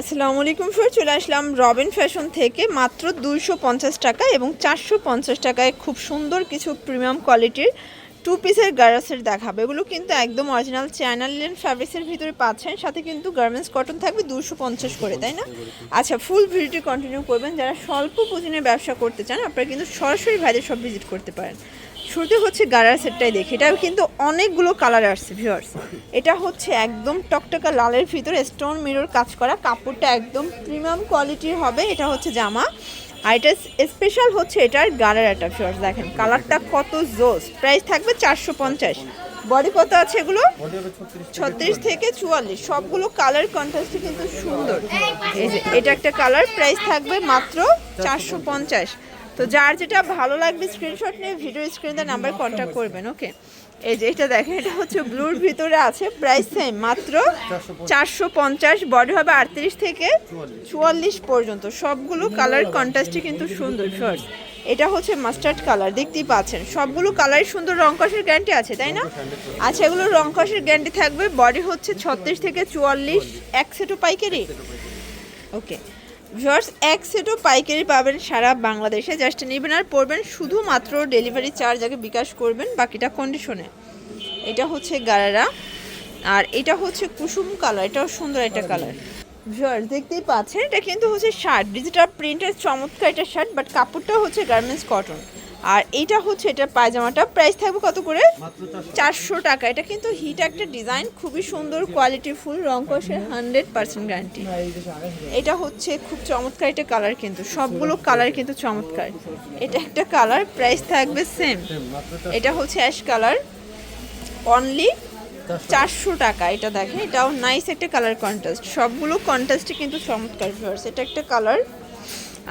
আসসালামু আলাইকুম স্যার চলে আসলাম রবিন ফ্যাশন থেকে মাত্র দুইশো পঞ্চাশ টাকা এবং চারশো পঞ্চাশ টাকায় খুব সুন্দর কিছু প্রিমিয়াম কোয়ালিটির টু পিসের গার্মেন্টসের দেখাবে। এগুলো কিন্তু একদম অরিজিনাল চ্যানেল লিন ফ্যাব্রিক্সের ভিতরে পাচ্ছেন, সাথে কিন্তু গার্মেন্টস কটন থাকবে দুশো পঞ্চাশ করে, তাই না? আচ্ছা ফুল ভিডিওটি কন্টিনিউ করবেন। যারা স্বল্প পুঁজিনে ব্যবসা করতে চান, আপনারা কিন্তু সরাসরি ভাইদের সব ভিজিট করতে পারেন। শুরুতে হচ্ছে গারার সেটটাই দেখি। এটা কিন্তু অনেকগুলো কালার আসছে ভিউয়ার্স এটা হচ্ছে একদম টকটকা লালের ভিতরে স্টোন মিরর কাজ করা। কাপড়টা একদম প্রিমিয়াম কোয়ালিটির হবে। এটা হচ্ছে জামা। আর এটা স্পেশাল হচ্ছে এটার গারার একটা ভিউয়ার্স দেখেন। কালারটা কত জোস। প্রাইস থাকবে চারশো পঞ্চাশ। বডি কত আছে এগুলো? ছত্রিশ থেকে চুয়াল্লিশ। সবগুলো কালার কন্ট্রাস্টে কিন্তু সুন্দর। এটা একটা কালার প্রাইস থাকবে মাত্র চারশো পঞ্চাশ। তো যার যেটা ভালো লাগবে স্ক্রিনশট নিয়ে ভিডিও স্ক্রিনে নাম্বার কন্ট্যাক্ট করবেন ওকে এই যে এটা দেখেন, এটা হচ্ছে ব্লুর ভিতরে আছে প্রাইস সেম মাত্র চারশো পঞ্চাশ বডি হবে আটত্রিশ থেকে চুয়াল্লিশ পর্যন্ত। সবগুলো কালার কন্ট্রাস্টে কিন্তু সুন্দর ফার্স্ট এটা হচ্ছে মাস্টার্ড কালার দেখতেই পাচ্ছেন। সবগুলো কালারই সুন্দর, রং কষের গ্যারান্টি আছে, তাই না? আচ্ছা এগুলো রং কষের গ্যারান্টি থাকবে বডি হচ্ছে ছত্রিশ থেকে চুয়াল্লিশ, এক সেটও পাইকারি? ওকে ভিউয়ার্স, এক সেটও পাইকারি পাবেন সারা বাংলাদেশে। জাস্ট নেবেন আর পড়বেন শুধুমাত্র ডেলিভারি চার্জ, আগে বিকাশ করবেন বাকিটা কন্ডিশনে এটা হচ্ছে গারারা, আর এটা হচ্ছে কুসুম কালার, এটাও সুন্দর একটা কালার। ভিউয়ার্স, দেখতেই পাচ্ছেন, এটা কিন্তু হচ্ছে শার্ট, ডিজিটাল প্রিন্টের চমৎকার এটা শার্ট, বাট কাপড়টা হচ্ছে গার্মেন্টস কটন আর এটা হচ্ছে এটা পায়জামাটা। প্রাইস থাকবে কত করে? চারশো টাকা। এটা কিন্তু হিট একটা ডিজাইন খুবই সুন্দর কোয়ালিটি ফুল রং কষের হান্ড্রেড পার্সেন্ট গ্যারান্টি এটা হচ্ছে খুব চমৎকার একটা কালার কিন্তু সবগুলো কালার কিন্তু চমৎকার। এটা একটা কালার প্রাইস থাকবে সেম এটা হচ্ছে অ্যাশ কালার অনলি চারশো। টাকা। এটা দেখেন এটাও নাইস একটা কালার কন্ট্রাস্ট সবগুলো কন্ট্রাস্টে কিন্তু চমৎকার ভিউয়ার্স এটা একটা কালার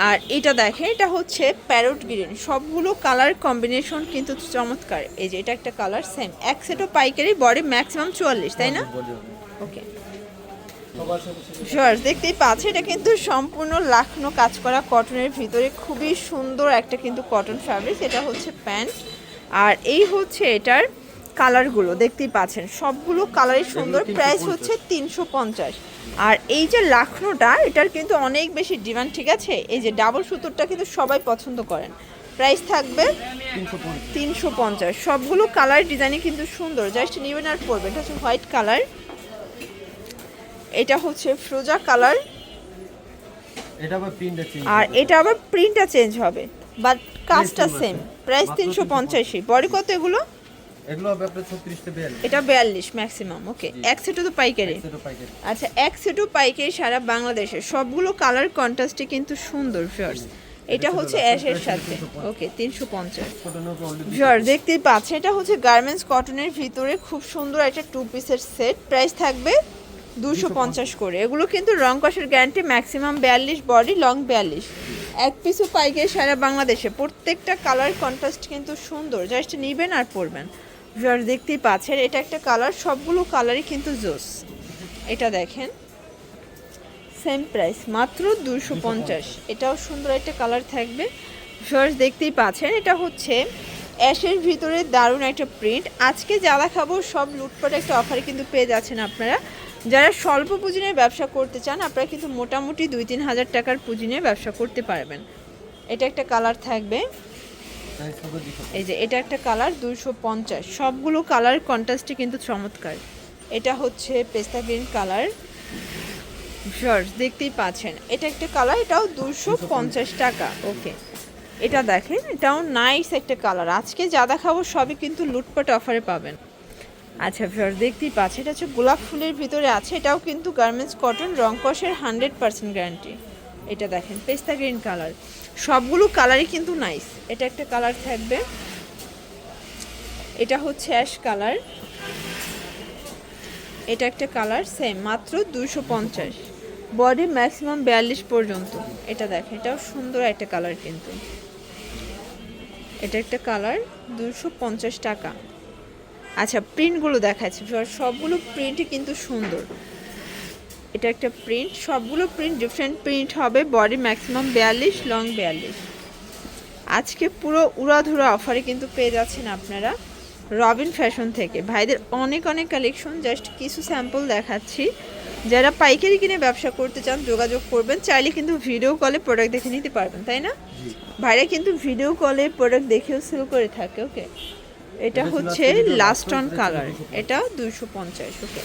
আর এটা দেখেন এটা হচ্ছে প্যারোট গ্রিন সবগুলো কালার কম্বিনেশন কিন্তু চমৎকার। এই যে এটা একটা কালার সেম এক সেটও পাইকারি বডি ম্যাক্সিমাম চুয়াল্লিশ তাই না? ওকে শিওর দেখতেই পাচ্ছি এটা কিন্তু সম্পূর্ণ লাখনো কাজ করা কটনের ভিতরে। খুবই সুন্দর একটা কিন্তু কটন ফ্যাব্রিক এটা হচ্ছে প্যান্ট আর এই হচ্ছে এটার কালারগুলো দেখতেই পাচ্ছেন। সবগুলো কালারই সুন্দর। প্রাইস হচ্ছে তিনশো পঞ্চাশ। আর এই যে লাখনোটা এটার কিন্তু অনেক বেশি ডিমান্ড ঠিক আছে? এই যে ডাবল সুতোরটা কিন্তু সবাই পছন্দ করেন। প্রাইস থাকবে তিনশো পঞ্চাশ। সবগুলো কালার ডিজাইনই কিন্তু সুন্দর। জাস্ট নেবেন আর পরবেন। এটা হচ্ছে হোয়াইট কালার। এটা হচ্ছে ফ্রোজা কালার। আর এটা আবার প্রিন্টটা চেঞ্জ হবে। বাট কাজটা সেম প্রাইস তিনশো পঞ্চাশই। বডি কত এগুলো? এগুলো হবে আপনার 36 তে 42 এটা বিয়াল্লিশ ম্যাক্সিমাম ওকে এক সেটও তো পাইকারি। আচ্ছা এক সেটও পাইকারি সারা বাংলাদেশে। সবগুলো কালার কন্ট্রাস্টে কিন্তু সুন্দর ফিয়ার্স এটা হচ্ছে অ্যাশের সাথে। ওকে তিনশো পঞ্চাশ। উপর দেখতেই পাচ্ছে এটা হচ্ছে গার্মেন্টস কটনের ভিতরে খুব সুন্দর একটা টু পিসের সেট প্রাইস থাকবে দুশো পঞ্চাশ করে। এগুলো কিন্তু রং কষের গ্যারান্টি ম্যাক্সিমাম বিয়াল্লিশ বডি লং বিয়াল্লিশ। এক পিসও পাইকারি সারা বাংলাদেশে। প্রত্যেকটা কালার কন্ট্রাস্ট কিন্তু সুন্দর। জাস্ট নিবেন আর পরবেন। ভিউয়ার দেখতেই পাচ্ছেন, এটা একটা কালার সবগুলো কালারই কিন্তু জোস। এটা দেখেন সেম প্রাইস মাত্র দুশো পঞ্চাশ। এটাও সুন্দর একটা কালার থাকবে। ভিউয়ার্স, দেখতেই পাচ্ছেন, এটা হচ্ছে অ্যাশের ভিতরে দারুণ একটা প্রিন্ট আজকে যারা খাব, সব লুটপাট একটা অফারে কিন্তু পেয়ে যাচ্ছেন আপনারা। যারা স্বল্প পুঁজি নিয়ে ব্যবসা করতে চান, আপনারা কিন্তু মোটামুটি দুই তিন হাজার টাকার পুঁজি নিয়ে ব্যবসা করতে পারবেন। এটা একটা কালার থাকবে। প্রাইস হবে 200 এই যে, এটা একটা কালার, দুইশো পঞ্চাশ। সবগুলো কালার কন্ট্রাস্টে কিন্তু চমৎকার। এটা হচ্ছে পেস্তা গ্রিন কালার। শর্টস দেখতেই পাচ্ছেন। এটা একটা কালার, এটাও দুশো পঞ্চাশ টাকা। ওকে এটা দেখেন, এটাও নাইস একটা কালার। আজকে যা দেখাবো সবই কিন্তু লুটপাট অফারে পাবেন। আচ্ছা ভিউয়ার্স দেখতেই পাচ্ছেন। এটা হচ্ছে গোলাপ ফুলের ভিতরে আছে, এটাও কিন্তু গার্মেন্টস কটন রং কষের হান্ড্রেড পার্সেন্ট গ্যারান্টি এটা দেখেন, পেস্তা গ্রিন কালার। সবগুলো কালারই কিন্তু নাইস এটা একটা কালার থাকবে। এটা হচ্ছে অ্যাশ কালার এটা একটা কালার সেম মাত্র দুশো পঞ্চাশ। বডি ম্যাক্সিমাম বিয়াল্লিশ পর্যন্ত। এটা দেখেন এটাও সুন্দর একটা কালার কিন্তু। এটা একটা কালার দুশো পঞ্চাশ টাকা। আচ্ছা প্রিন্টগুলো দেখাচ্ছি। সবগুলো প্রিন্টই কিন্তু সুন্দর। এটা একটা প্রিন্ট সবগুলো প্রিন্ট ডিফারেন্ট প্রিন্ট হবে বডি ম্যাক্সিমাম বিয়াল্লিশ লং বিয়াল্লিশ। আজকে পুরো উড়াধুরা অফারে কিন্তু পেয়ে যাচ্ছেন আপনারা রবিন ফ্যাশন থেকে। ভাইদের অনেক অনেক কালেকশন জাস্ট কিছু স্যাম্পল দেখাচ্ছি। যারা পাইকারি কিনে ব্যবসা করতে চান যোগাযোগ করবেন চাইলে কিন্তু ভিডিও কলে প্রোডাক্ট দেখে নিতে পারবেন তাই না? ভাইরা কিন্তু ভিডিও কলে প্রোডাক্ট দেখেও সেল করে থাকে ওকে এটা হচ্ছে লাস্ট অন কালার এটা দুইশো পঞ্চাশ ওকে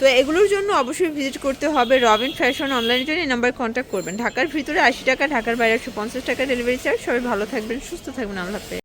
তো এগুলোর জন্য অবশ্যই ভিজিট করতে হবে রবিন ফ্যাশন অনলাইনের জন্য এই নাম্বারে কন্ট্যাক্ট করবেন। ঢাকার ভিতরে আশি টাকা ঢাকার বাইরে একশো পঞ্চাশ টাকা ডেলিভারি চার্জ সবাই ভালো থাকবেন সুস্থ থাকবেন আল্লাহ